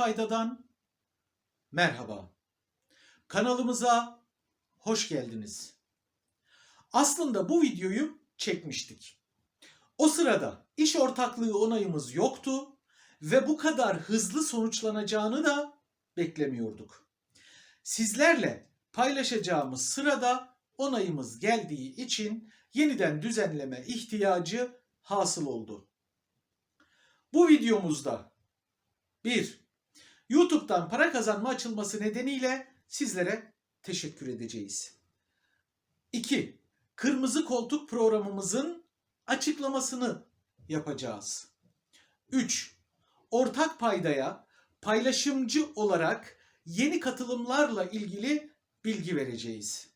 Payda'dan merhaba. Kanalımıza hoş geldiniz. Aslında bu videoyu çekmiştik. O sırada iş ortaklığı onayımız yoktu ve bu kadar hızlı sonuçlanacağını da beklemiyorduk. Sizlerle paylaşacağımız sırada onayımız geldiği için yeniden düzenleme ihtiyacı hasıl oldu. Bu videomuzda 1. YouTube'dan para kazanma açılması nedeniyle sizlere teşekkür edeceğiz. 2. Kırmızı Koltuk programımızın açıklamasını yapacağız. 3. Ortak paydaya paylaşımcı olarak yeni katılımlarla ilgili bilgi vereceğiz.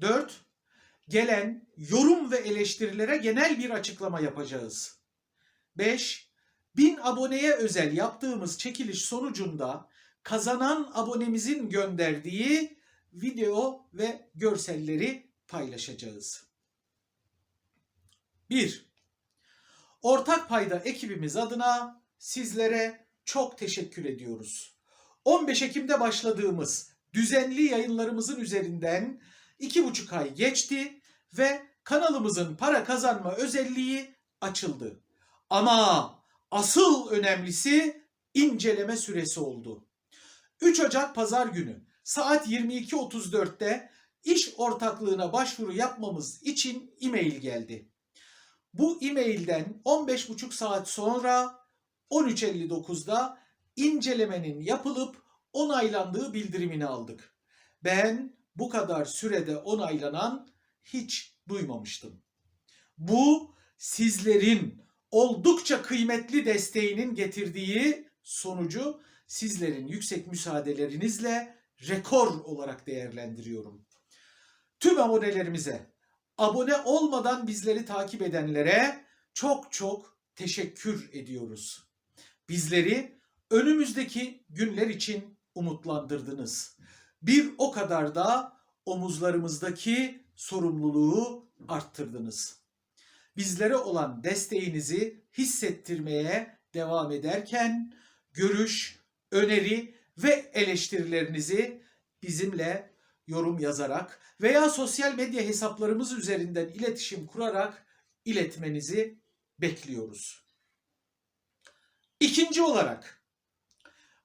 4. Gelen yorum ve eleştirilere genel bir açıklama yapacağız. 5. 1000 aboneye özel yaptığımız çekiliş sonucunda kazanan abonemizin gönderdiği video ve görselleri paylaşacağız. 1. Ortak Payda ekibimiz adına sizlere çok teşekkür ediyoruz. 15 Ekim'de başladığımız düzenli yayınlarımızın üzerinden 2,5 ay geçti ve kanalımızın para kazanma özelliği açıldı. Ama asıl önemlisi inceleme süresi oldu. 3 Ocak Pazar günü saat 22.34'te iş ortaklığına başvuru yapmamız için e-mail geldi. Bu e-mailden 15,5 saat sonra 13.59'da incelemenin yapılıp onaylandığı bildirimini aldık. Ben bu kadar sürede onaylanan hiç duymamıştım. Bu sizlerin oldukça kıymetli desteğinin getirdiği sonucu sizlerin yüksek müsaadelerinizle rekor olarak değerlendiriyorum. Tüm abonelerimize, abone olmadan bizleri takip edenlere çok çok teşekkür ediyoruz. Bizleri önümüzdeki günler için umutlandırdınız. Bir o kadar da omuzlarımızdaki sorumluluğu arttırdınız. Bizlere olan desteğinizi hissettirmeye devam ederken görüş, öneri ve eleştirilerinizi bizimle yorum yazarak veya sosyal medya hesaplarımız üzerinden iletişim kurarak iletmenizi bekliyoruz. İkinci olarak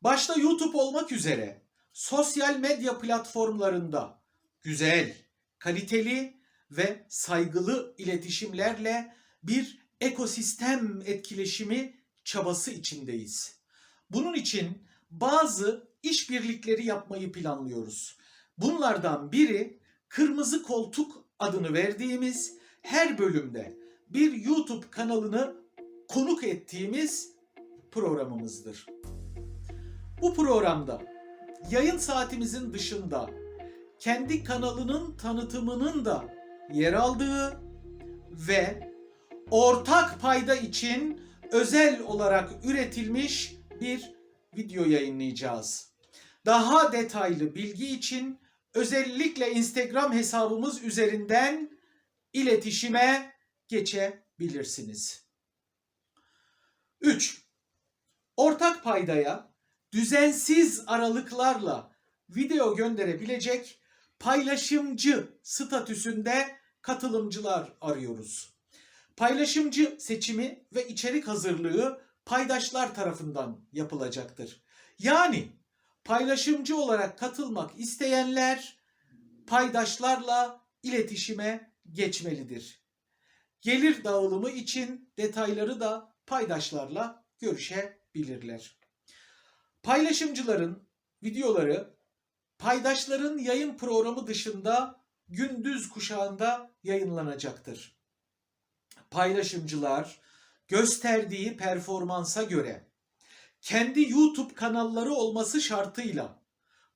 başta YouTube olmak üzere sosyal medya platformlarında güzel, kaliteli ve saygılı iletişimlerle bir ekosistem etkileşimi çabası içindeyiz. Bunun için bazı işbirlikleri yapmayı planlıyoruz. Bunlardan biri Kırmızı Koltuk adını verdiğimiz her bölümde bir YouTube kanalını konuk ettiğimiz programımızdır. Bu programda yayın saatimizin dışında kendi kanalının tanıtımının da yer aldığı ve ortak payda için özel olarak üretilmiş bir video yayınlayacağız. Daha detaylı bilgi için özellikle Instagram hesabımız üzerinden iletişime geçebilirsiniz. 3. Ortak paydaya düzensiz aralıklarla video gönderebilecek paylaşımcı statüsünde katılımcılar arıyoruz. Paylaşımcı seçimi ve içerik hazırlığı paydaşlar tarafından yapılacaktır. Yani paylaşımcı olarak katılmak isteyenler paydaşlarla iletişime geçmelidir. Gelir dağılımı için detayları da paydaşlarla görüşebilirler. Paylaşımcıların videoları paydaşların yayın programı dışında gündüz kuşağında yayınlanacaktır. Paylaşımcılar gösterdiği performansa göre kendi YouTube kanalları olması şartıyla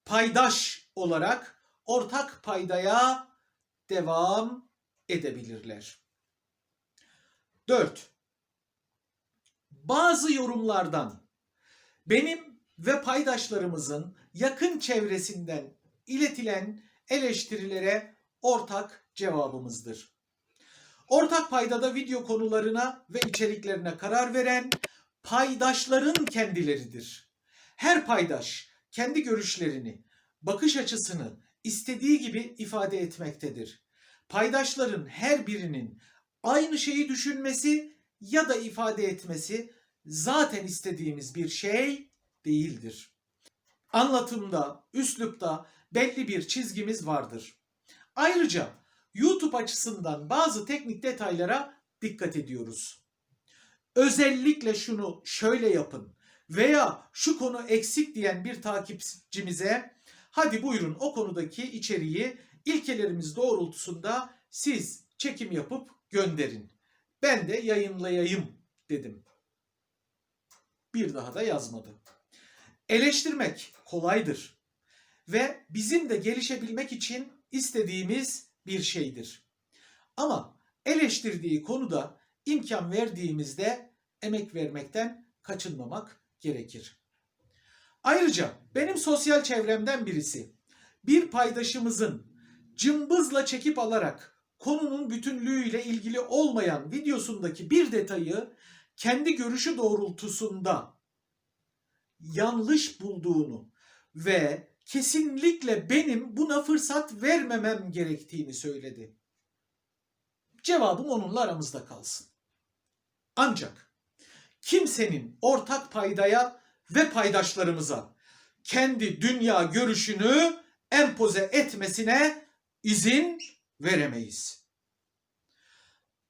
paydaş olarak ortak paydaya devam edebilirler. 4. Bazı yorumlardan benim ve paydaşlarımızın yakın çevresinden iletilen eleştirilere ortak cevabımızdır. Ortak paydada video konularına ve içeriklerine karar veren paydaşların kendileridir. Her paydaş kendi görüşlerini, bakış açısını istediği gibi ifade etmektedir. Paydaşların her birinin aynı şeyi düşünmesi ya da ifade etmesi zaten istediğimiz bir şey değildir. Anlatımda, üslupta belli bir çizgimiz vardır. Ayrıca YouTube açısından bazı teknik detaylara dikkat ediyoruz. Özellikle şunu şöyle yapın veya şu konu eksik diyen bir takipçimize hadi buyurun o konudaki içeriği ilkelerimiz doğrultusunda siz çekim yapıp gönderin. Ben de yayınlayayım dedim. Bir daha da yazmadı. Eleştirmek kolaydır ve bizim de gelişebilmek için istediğimiz bir şeydir. Ama eleştirdiği konuda imkan verdiğimizde emek vermekten kaçınmamak gerekir. Ayrıca benim sosyal çevremden birisi bir paydaşımızın cımbızla çekip alarak konunun bütünlüğüyle ilgili olmayan videosundaki bir detayı kendi görüşü doğrultusunda yanlış bulduğunu ve kesinlikle benim buna fırsat vermemem gerektiğini söyledi. Cevabım onunla aramızda kalsın. Ancak kimsenin ortak paydaya ve paydaşlarımıza kendi dünya görüşünü empoze etmesine izin veremeyiz.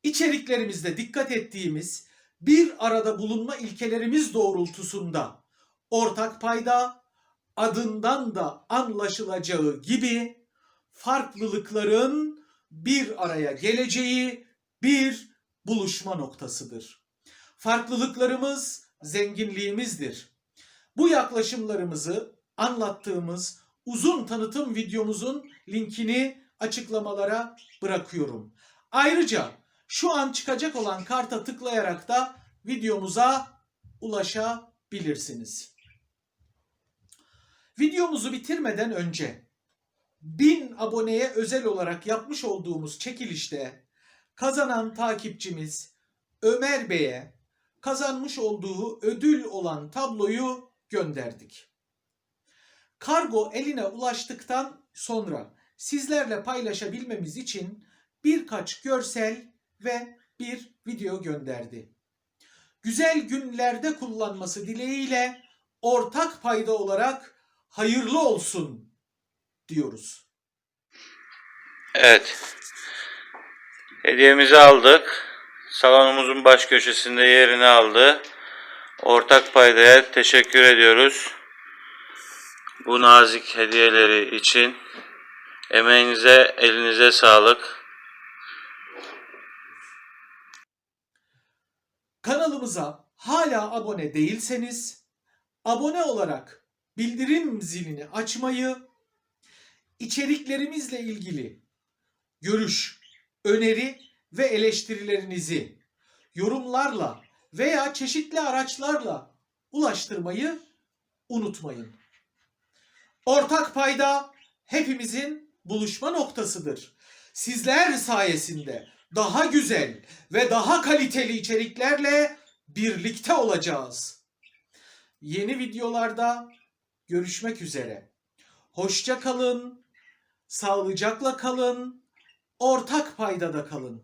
İçeriklerimizde dikkat ettiğimiz bir arada bulunma ilkelerimiz doğrultusunda ortak payda adından da anlaşılacağı gibi farklılıkların bir araya geleceği bir buluşma noktasıdır. Farklılıklarımız zenginliğimizdir. Bu yaklaşımlarımızı anlattığımız uzun tanıtım videomuzun linkini açıklamalara bırakıyorum. Ayrıca şu an çıkacak olan karta tıklayarak da videomuza ulaşabilirsiniz. Videomuzu bitirmeden önce 1000 aboneye özel olarak yapmış olduğumuz çekilişte kazanan takipçimiz Ömer Bey'e kazanmış olduğu ödül olan tabloyu gönderdik. Kargo eline ulaştıktan sonra sizlerle paylaşabilmemiz için birkaç görsel ve bir video gönderdi. Güzel günlerde kullanması dileğiyle ortak payda olarak hayırlı olsun diyoruz. Evet. Hediyemizi aldık. Salonumuzun baş köşesinde yerini aldı. Ortak paydaya teşekkür ediyoruz. Bu nazik hediyeleri için emeğinize, elinize sağlık. Kanalımıza hala abone değilseniz abone olarak bildirim zilini açmayı, içeriklerimizle ilgili görüş, öneri ve eleştirilerinizi yorumlarla veya çeşitli araçlarla ulaştırmayı unutmayın. Ortak payda hepimizin buluşma noktasıdır. Sizler sayesinde daha güzel ve daha kaliteli içeriklerle birlikte olacağız. Yeni videolarda görüşmek üzere. Hoşça kalın, sağlıcakla kalın, ortak paydada kalın.